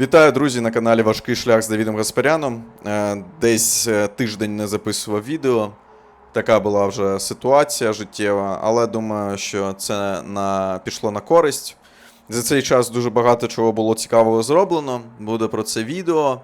Вітаю, друзі, на каналі Важкий шлях з Давідом Гаспаряном. Е, Десь е, тиждень не записував відео. Така була вже ситуація життєва, але думаю, що це на... пішло на користь. За цей час дуже багато чого було цікавого зроблено. Буде про це відео.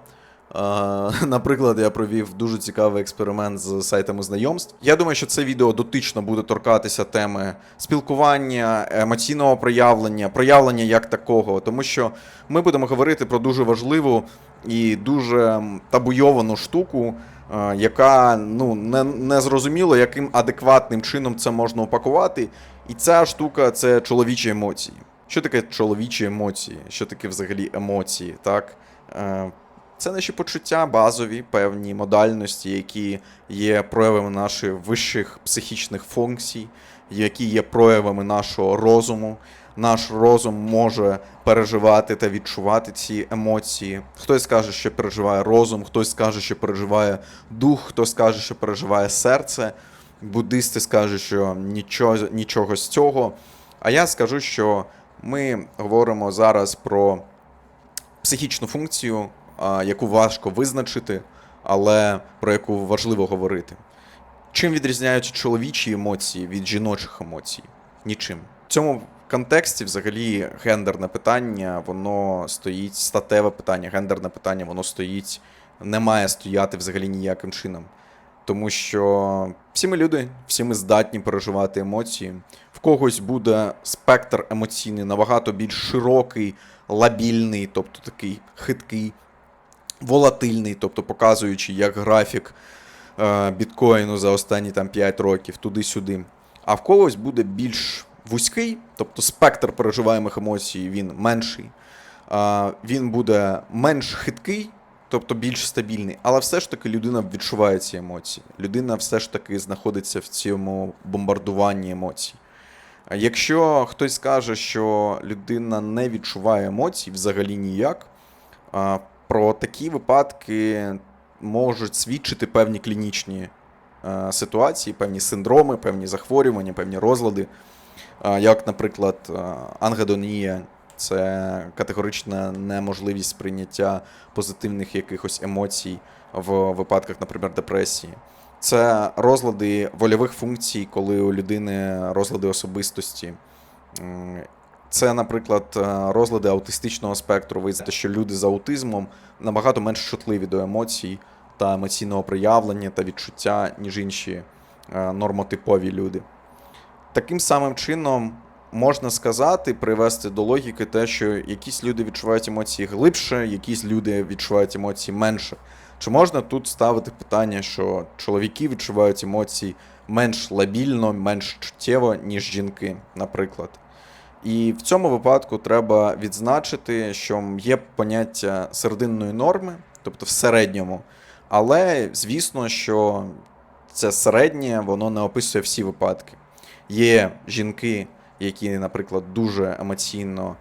Е, Наприклад, я провів дуже цікавий експеримент з сайтами знайомств. Я думаю, що це відео дотично буде торкатися теми спілкування, емоційного проявлення, проявлення як такого, тому що ми будемо говорити про дуже важливу і дуже табуйовану штуку, е, яка ну не, не зрозуміло, яким адекватним чином це можна упакувати. І ця штука це чоловічі емоції. Що таке чоловічі емоції? Що таке взагалі емоції? Так? Це наші почуття базові, певні модальності, які є проявами наших вищих психічних функцій, які є проявами нашого розуму. Наш розум може переживати та відчувати ці емоції. Хтось скаже, що переживає розум, хтось скаже, що переживає дух, хтось скаже, що переживає серце. Буддисти скажуть, що нічого, нічого з цього. А я скажу, що ми говоримо зараз про психічну функцію, яку важко визначити, але про яку важливо говорити. Чим відрізняються чоловічі емоції від жіночих емоцій? Нічим. В цьому контексті, взагалі, гендерне питання, воно стоїть, статеве питання, гендерне питання, воно стоїть, не має стояти взагалі ніяким чином. Тому що всі ми люди, всі ми здатні переживати емоції. В когось буде спектр емоційний набагато більш широкий, лабільний, тобто такий хиткий, волатильний, тобто показуючи як графік е, біткоїну за останні там 5 років, туди-сюди. А в когось буде більш вузький, тобто спектр переживаємих емоцій він менший. Він буде менш хиткий, тобто більш стабільний, але все ж таки людина відчуває ці емоції. Людина все ж таки знаходиться в цьому бомбардуванні емоцій. Якщо хтось скаже, що людина не відчуває емоцій взагалі ніяк, про такі випадки можуть свідчити певні клінічні е, ситуації, певні синдроми, певні захворювання, певні розлади, А, як, наприклад, е, ангедонія. Це категорична неможливість сприйняття позитивних якихось емоцій в випадках, наприклад, депресії. Це розлади вольових функцій, коли у людини розлади особистості. Це, наприклад, е, розлади аутистичного спектру. Ви знаєте, що люди з аутизмом набагато менш чутливі до емоцій та емоційного проявлення та відчуття, ніж інші е, нормотипові люди. Таким самим чином можна сказати, привести до логіки те, що якісь люди відчувають емоції глибше, якісь люди відчувають емоції менше. Чи можна тут ставити питання, що чоловіки відчувають емоції менш лабільно, менш чуттєво, ніж жінки, наприклад? І в цьому випадку треба відзначити, що є поняття серединної норми, тобто в середньому. Але звісно, що це середнє, воно не описує всі випадки. Є жінки, які, наприклад, дуже емоційно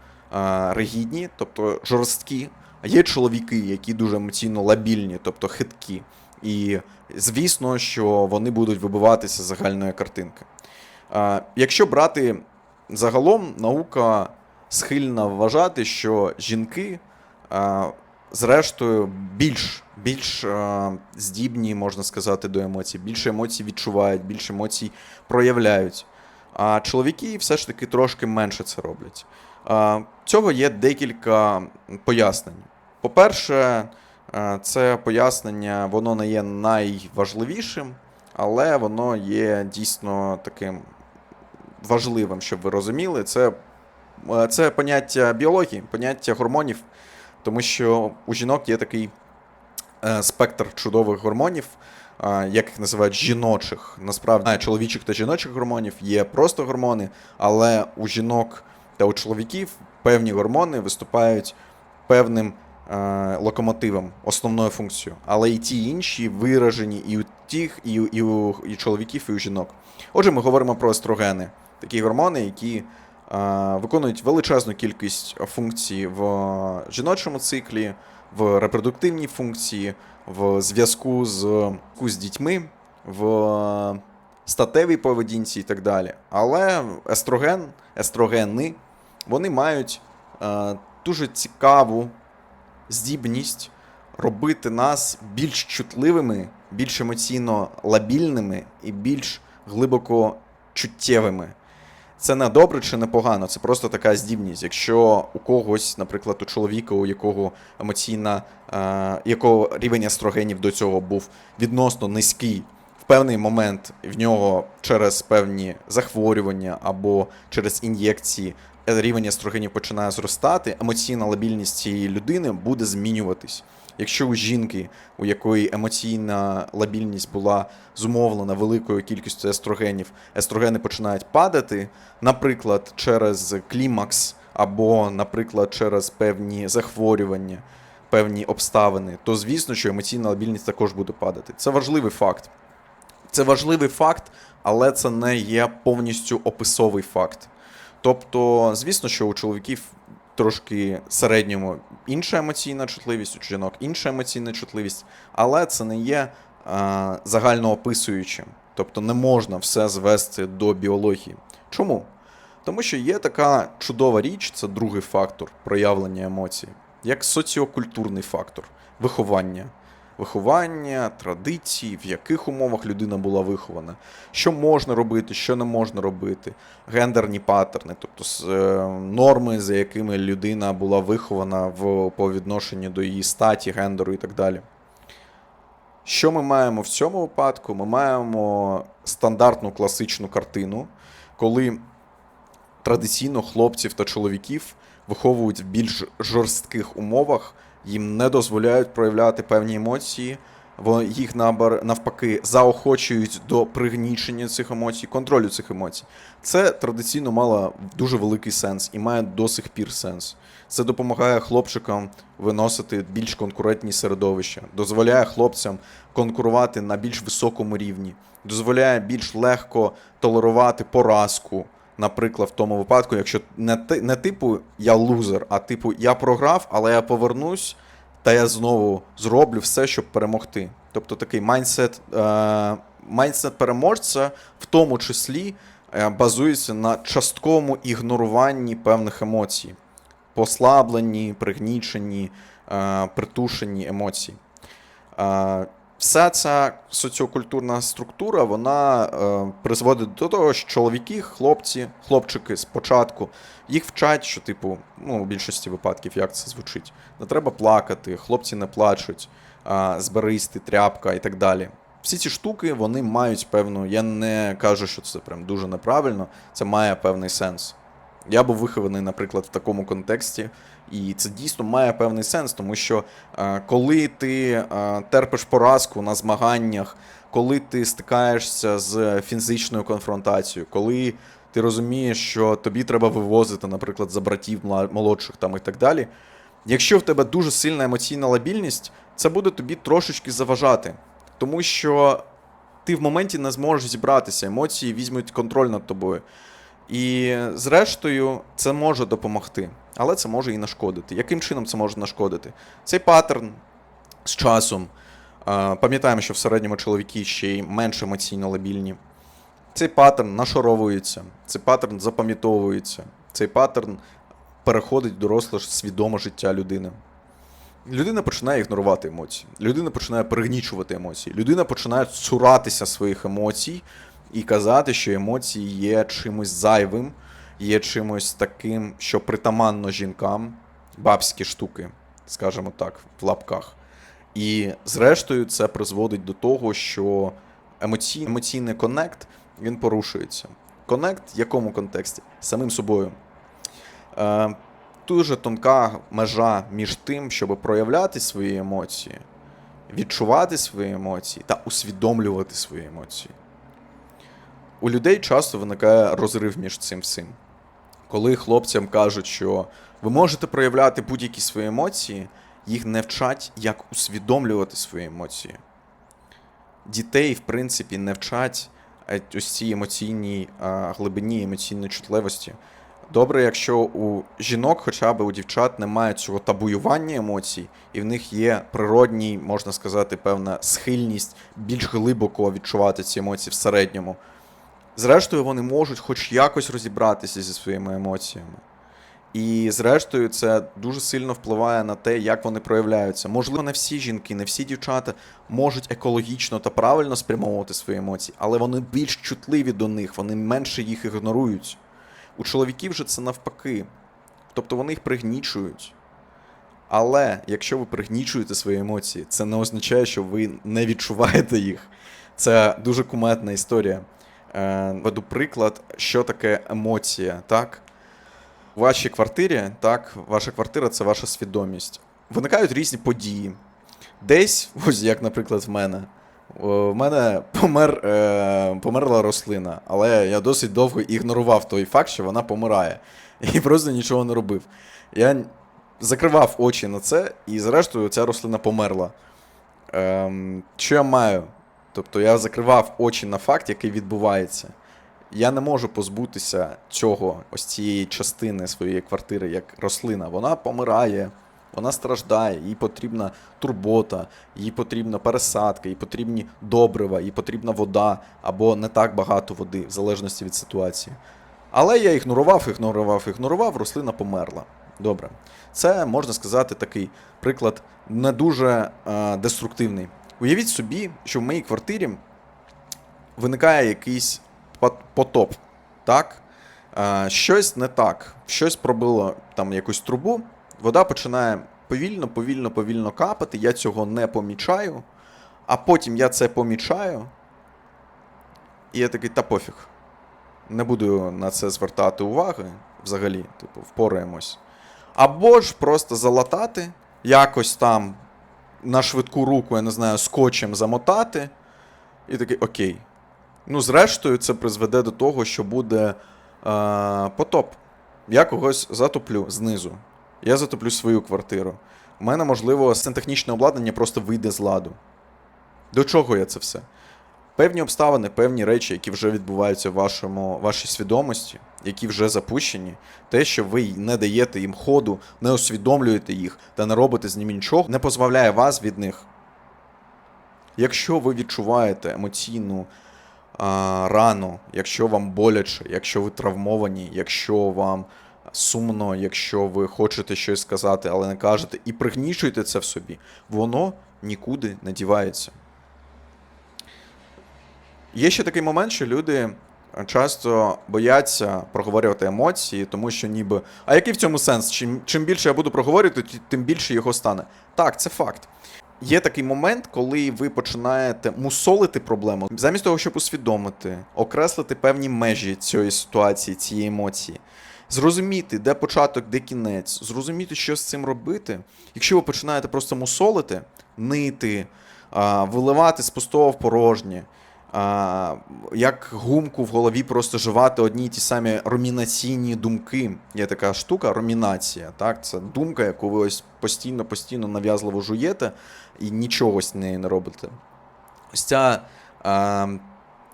ригідні, тобто жорсткі, а є чоловіки, які дуже емоційно лабільні, тобто хиткі. І звісно, що вони будуть вибиватися з загальної картинки. Якщо брати загалом, наука схильна вважати, що жінки, е, зрештою, більш, більш е, здібні, можна сказати, до емоцій, більше емоцій відчувають, більше емоцій проявляють. А чоловіки все ж таки трошки менше це роблять. А, Цього є декілька пояснень. По-перше, е, це пояснення воно не є найважливішим, але воно є дійсно таким важливим, щоб ви розуміли. Це, е, це поняття біології, поняття гормонів, тому що у жінок є такий е, спектр чудових гормонів, як їх називають жіночих. Насправді чоловічих та жіночих гормонів є просто гормони, але у жінок та у чоловіків певні гормони виступають певним е, локомотивом, основною функцією. Але і ті інші виражені і у тих, і, у- і, у, і чоловіків, і у жінок. Отже, ми говоримо про естрогени, такі гормони, які е, виконують величезну кількість функцій в жіночому циклі, в репродуктивній функції, в зв'язку з, з дітьми, в статевій поведінці і так далі. Але естроген, естрогени, вони мають е, дуже цікаву здібність робити нас більш чутливими, більш емоційно лабільними і більш глибоко чуттєвими. Це не добре чи не погано, це просто така здібність. Якщо у когось, наприклад, у чоловіка, у якого емоційна, е, якого рівень естрогенів до цього був відносно низький, в певний момент в нього через певні захворювання або через ін'єкції е, рівень естрогенів починає зростати, емоційна лабільність цієї людини буде змінюватись. Якщо у жінки, у якої емоційна лабільність була зумовлена великою кількістю естрогенів, естрогени починають падати, наприклад, через клімакс або, наприклад, через певні захворювання, певні обставини, то звісно, що емоційна лабільність також буде падати. Це важливий факт. Це важливий факт, але це не є повністю описовий факт. Тобто, звісно, що у чоловіків трошки середньому інша емоційна чутливість, у жінок інша емоційна чутливість, але це не є е, загальноописуючим. Тобто не можна все звести до біології. Чому? Тому що є така чудова річ, це другий фактор проявлення емоцій, як соціокультурний фактор виховання. Виховання, традиції, в яких умовах людина була вихована, що можна робити, що не можна робити, гендерні паттерни, тобто е, норми, за якими людина була вихована в, по відношенню до її статі, гендеру і так далі. Що ми маємо в цьому випадку? Ми маємо стандартну класичну картину, коли традиційно хлопців та чоловіків виховують в більш жорстких умовах, їм не дозволяють проявляти певні емоції, їх навпаки заохочують до пригнічення цих емоцій, контролю цих емоцій. Це традиційно мало дуже великий сенс і має до сих пір сенс. Це допомагає хлопчикам виносити більш конкурентні середовища, дозволяє хлопцям конкурувати на більш високому рівні, дозволяє більш легко толерувати поразку. Наприклад, в тому випадку, якщо не, ти- не типу я лузер, а типу я програв, але я повернусь та я знову зроблю все, щоб перемогти. Тобто такий майндсет, е, майндсет переможця в тому числі е, базується на частковому ігноруванні певних емоцій, послабленні, пригніченні, е, притушені емоцій. Е, Вся ця соціокультурна структура вона е, призводить до того, що чоловіки, хлопці, хлопчики спочатку їх вчать, що, типу, ну, у більшості випадків, як це звучить, не треба плакати, хлопці не плачуть, а, зберись ти, тряпка і так далі. Всі ці штуки вони мають певну. Я не кажу, що це прям дуже неправильно, це має певний сенс. Я був вихований, наприклад, в такому контексті, і це дійсно має певний сенс, тому що е, коли ти е, терпиш поразку на змаганнях, коли ти стикаєшся з фізичною конфронтацією, коли ти розумієш, що тобі треба вивозити, наприклад, за братів молодших там і так далі. Якщо в тебе дуже сильна емоційна лабільність, це буде тобі трошечки заважати, тому що ти в моменті не зможеш зібратися, емоції візьмуть контроль над тобою. І зрештою, це може допомогти, але це може і нашкодити. Яким чином це може нашкодити? Цей паттерн з часом. е, Пам'ятаємо, що в середньому чоловіки ще й менш емоційно лабільні. Цей паттерн нашаровується, цей паттерн запам'ятовується, цей паттерн переходить в доросле свідоме життя людини. Людина починає ігнорувати емоції, людина починає пригнічувати емоції, людина починає цуратися своїх емоцій і казати, що емоції є чимось зайвим, є чимось таким, що притаманно жінкам, бабські штуки, скажімо так, в лапках. І зрештою це призводить до того, що емоцій, емоційний коннект він порушується. Коннект в якому контексті? Самим собою. Е, дуже тонка межа між тим, щоб проявляти свої емоції, відчувати свої емоції та усвідомлювати свої емоції. У людей часто виникає розрив між цим всім. Коли хлопцям кажуть, що ви можете проявляти будь-які свої емоції, їх не вчать, як усвідомлювати свої емоції. Дітей, в принципі, не вчать е, ось цій емоційній глибині, емоційної чутливості. Добре, якщо у жінок, хоча б у дівчат, немає цього табуювання емоцій, і в них є природній, можна сказати, певна схильність більш глибоко відчувати ці емоції в середньому. Зрештою, вони можуть хоч якось розібратися зі своїми емоціями. І зрештою, це дуже сильно впливає на те, як вони проявляються. Можливо, не всі жінки, не всі дівчата можуть екологічно та правильно спрямовувати свої емоції, але вони більш чутливі до них, вони менше їх ігнорують. У чоловіків же це навпаки. Тобто вони їх пригнічують. Але якщо ви пригнічуєте свої емоції, це не означає, що ви не відчуваєте їх. Це дуже кумедна історія. Е, веду приклад, що таке емоція, так? У вашій квартирі, так, ваша квартира це ваша свідомість. Виникають різні події. Десь, ось як, наприклад, в мене. В мене помер, е, померла рослина, але я досить довго ігнорував той факт, що вона помирає. І просто нічого не робив. Я закривав очі на це, і зрештою ця рослина померла. Ем, що я маю? Тобто я закривав очі на факт, який відбувається. Я не можу позбутися цього, ось цієї частини своєї квартири, як рослина. Вона помирає, вона страждає, їй потрібна турбота, їй потрібна пересадка, їй потрібні добрива, їй потрібна вода або не так багато води, в залежності від ситуації. Але я ігнорував, ігнорував, ігнорував, рослина померла. Добре. Це можна сказати такий приклад не дуже е, деструктивний. Уявіть собі, що в моїй квартирі виникає якийсь потоп. Так? Е, щось не так, щось пробило там якусь трубу, вода починає повільно, повільно, повільно капати, я цього не помічаю, а потім я це помічаю, і я такий, та пофіг. Не буду на це звертати уваги взагалі, типу, впораємось. Або ж просто залатати, якось там на швидку руку, я не знаю, скотчем замотати, і такий окей. Ну, зрештою, це призведе до того, що буде е, потоп. Я когось затоплю знизу. Я затоплю свою квартиру. У мене, можливо, сантехнічне обладнання просто вийде з ладу. До чого я це все? Певні обставини, певні речі, які вже відбуваються в вашому, вашій свідомості, які вже запущені, те, що ви не даєте їм ходу, не усвідомлюєте їх та не робите з ними нічого, не позбавляє вас від них. Якщо ви відчуваєте емоційну а, рану, якщо вам боляче, якщо ви травмовані, якщо вам сумно, якщо ви хочете щось сказати, але не кажете, і пригнічуєте це в собі, воно нікуди не дівається. Є ще такий момент, що люди часто бояться проговорювати емоції, тому що ніби. А який в цьому сенс? Чим, чим більше я буду проговорювати, тим більше його стане. Так, це факт. Є такий момент, коли ви починаєте мусолити проблему, замість того, щоб усвідомити, окреслити певні межі цієї ситуації, цієї емоції, зрозуміти, де початок, де кінець, зрозуміти, що з цим робити. Якщо ви починаєте просто мусолити, нити, виливати з пустого в порожнє, а, як гумку в голові просто живати одні й ті самі ромінаційні думки. Є така штука ромінація. Так? Це думка, яку ви ось постійно-постійно нав'язливо жуєте і нічого з нею не робите. Ось ця, а,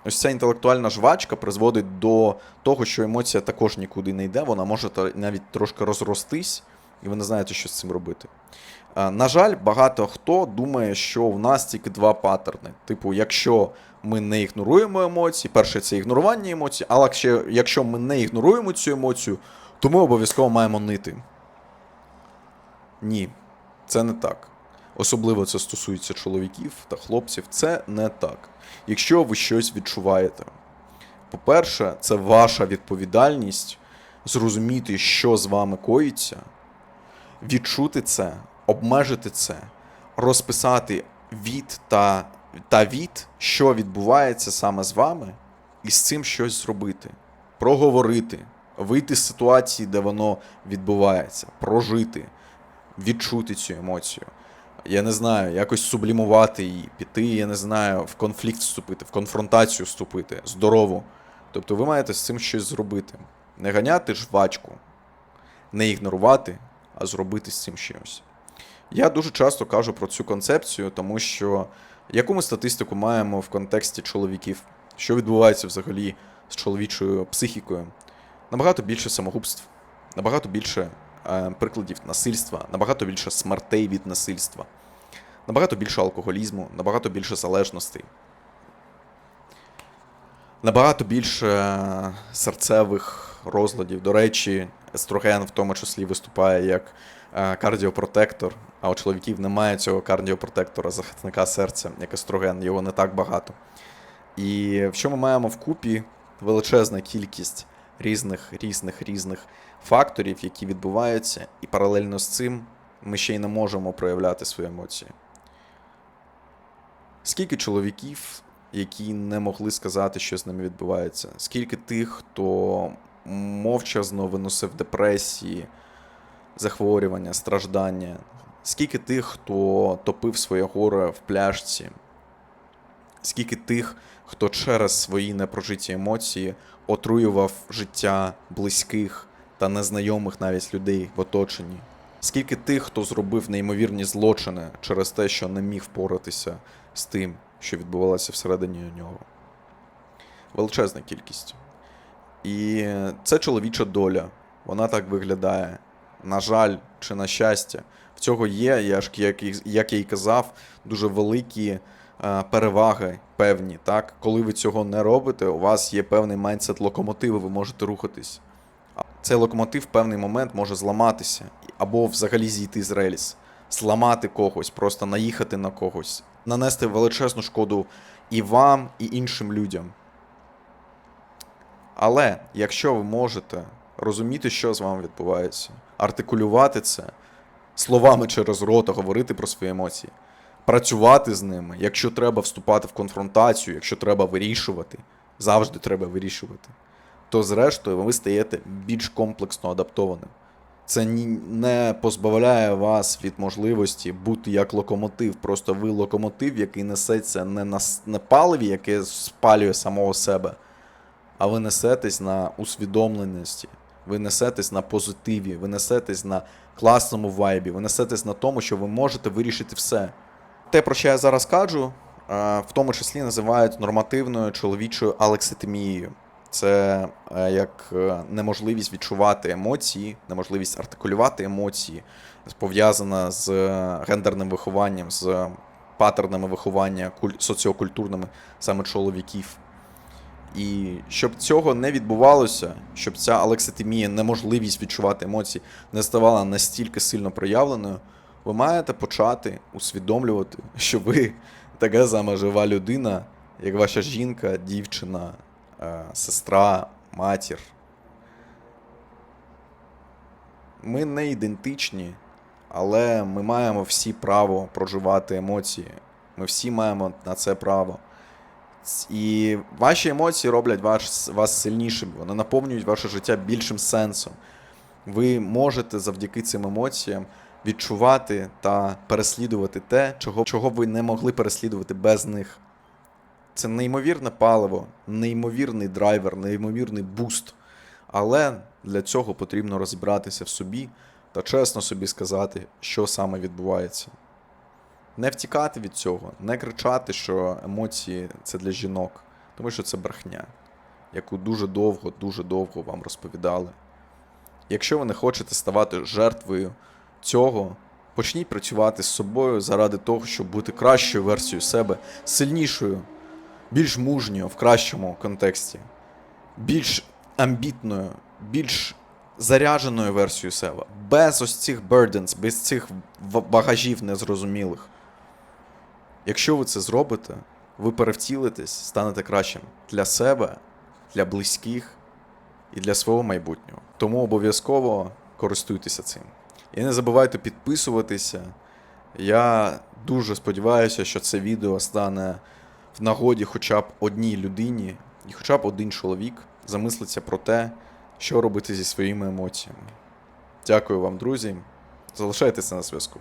ось ця інтелектуальна жвачка призводить до того, що емоція також нікуди не йде, вона може навіть трошки розростись, і ви не знаєте, що з цим робити. Е, На жаль, багато хто думає, що в нас тільки два паттерни. Типу, якщо ми не ігноруємо емоції, перше це ігнорування емоцій, але якщо, якщо ми не ігноруємо цю емоцію, то ми обов'язково маємо нити. Ні, це не так. Особливо це стосується чоловіків та хлопців. Це не так. Якщо ви щось відчуваєте, по-перше, це ваша відповідальність зрозуміти, що з вами коїться, відчути це, обмежити це, розписати від та, та від, що відбувається саме з вами, і з цим щось зробити, проговорити, вийти з ситуації, де воно відбувається, прожити, відчути цю емоцію. Я не знаю, якось сублімувати її, піти, я не знаю, в конфлікт вступити, в конфронтацію вступити, здорову. Тобто ви маєте з цим щось зробити. Не ганяти жвачку, не ігнорувати, зробити з цим щось. Я дуже часто кажу про цю концепцію, тому що яку ми статистику маємо в контексті чоловіків, що відбувається взагалі з чоловічою психікою? Набагато більше самогубств, набагато більше е, прикладів насильства, набагато більше смертей від насильства, набагато більше алкоголізму, набагато більше залежностей, набагато більше е, серцевих розладів. До речі, естроген в тому числі виступає як е, кардіопротектор, а у чоловіків немає цього кардіопротектора, захисника серця, як естроген, його не так багато. І що ми маємо вкупі величезна кількість різних, різних, різних факторів, які відбуваються, і паралельно з цим ми ще й не можемо проявляти свої емоції. Скільки чоловіків, які не могли сказати, що з ними відбувається? Скільки тих, хто мовчазно виносив депресії, захворювання, страждання? Скільки тих, хто топив своє горе в пляшці? Скільки тих, хто через свої непрожиті емоції отруював життя близьких та незнайомих навіть людей в оточенні? Скільки тих, хто зробив неймовірні злочини через те, що не міг впоратися з тим, що відбувалося всередині нього? Величезна кількість. І це чоловіча доля. Вона так виглядає. На жаль, чи на щастя, в цього є, я ж як, я й казав, дуже великі е, переваги певні. Так? Коли ви цього не робите, у вас є певний майндсет локомотиву, ви можете рухатись. А Цей локомотив в певний момент може зламатися, або взагалі зійти з рельс, зламати когось, просто наїхати на когось, нанести величезну шкоду і вам, і іншим людям. Але якщо ви можете розуміти, що з вами відбувається, артикулювати це словами через рота, говорити про свої емоції, працювати з ними, якщо треба вступати в конфронтацію, якщо треба вирішувати, завжди треба вирішувати, то зрештою ви стаєте більш комплексно адаптованим. Це не позбавляє вас від можливості бути як локомотив. Просто ви локомотив, який несеться не на паливі, яке спалює самого себе, а ви несетесь на усвідомленості, ви несетесь на позитиві, ви несетесь на класному вайбі, ви несетесь на тому, що ви можете вирішити все. Те, про що я зараз кажу, е, в тому числі називають нормативною чоловічою алекситимією. Це е, як е, неможливість відчувати емоції, неможливість артикулювати емоції, пов'язана з гендерним вихованням, з патернами виховання куль- соціокультурними саме чоловіків. І щоб цього не відбувалося, щоб ця алекситимія, неможливість відчувати емоції, не ставала настільки сильно проявленою, ви маєте почати усвідомлювати, що ви така сама жива людина, як ваша жінка, дівчина, е, сестра, матір. Ми не ідентичні, але ми маємо всі право проживати емоції. Ми всі маємо на це право. І ваші емоції роблять ваш, вас сильнішим, вони наповнюють ваше життя більшим сенсом. Ви можете завдяки цим емоціям відчувати та переслідувати те, чого, чого ви не могли переслідувати без них. Це неймовірне паливо, неймовірний драйвер, неймовірний буст. Але для цього потрібно розібратися в собі та чесно собі сказати, що саме відбувається. Не втікати від цього, не кричати, що емоції це для жінок, тому що це брехня, яку дуже довго, дуже довго вам розповідали. Якщо ви не хочете ставати жертвою цього, почніть працювати з собою заради того, щоб бути кращою версією себе, сильнішою, більш мужньою в кращому контексті, більш амбітною, більш зарядженою версією себе, без ось цих burdens, без цих багажів незрозумілих. Якщо ви це зробите, ви перевтілитесь, станете кращим для себе, для близьких і для свого майбутнього. Тому обов'язково користуйтеся цим. І не забувайте підписуватися. Я дуже сподіваюся, що це відео стане в нагоді хоча б одній людині, і хоча б один чоловік замислиться про те, що робити зі своїми емоціями. Дякую вам, друзі. Залишайтеся на зв'язку.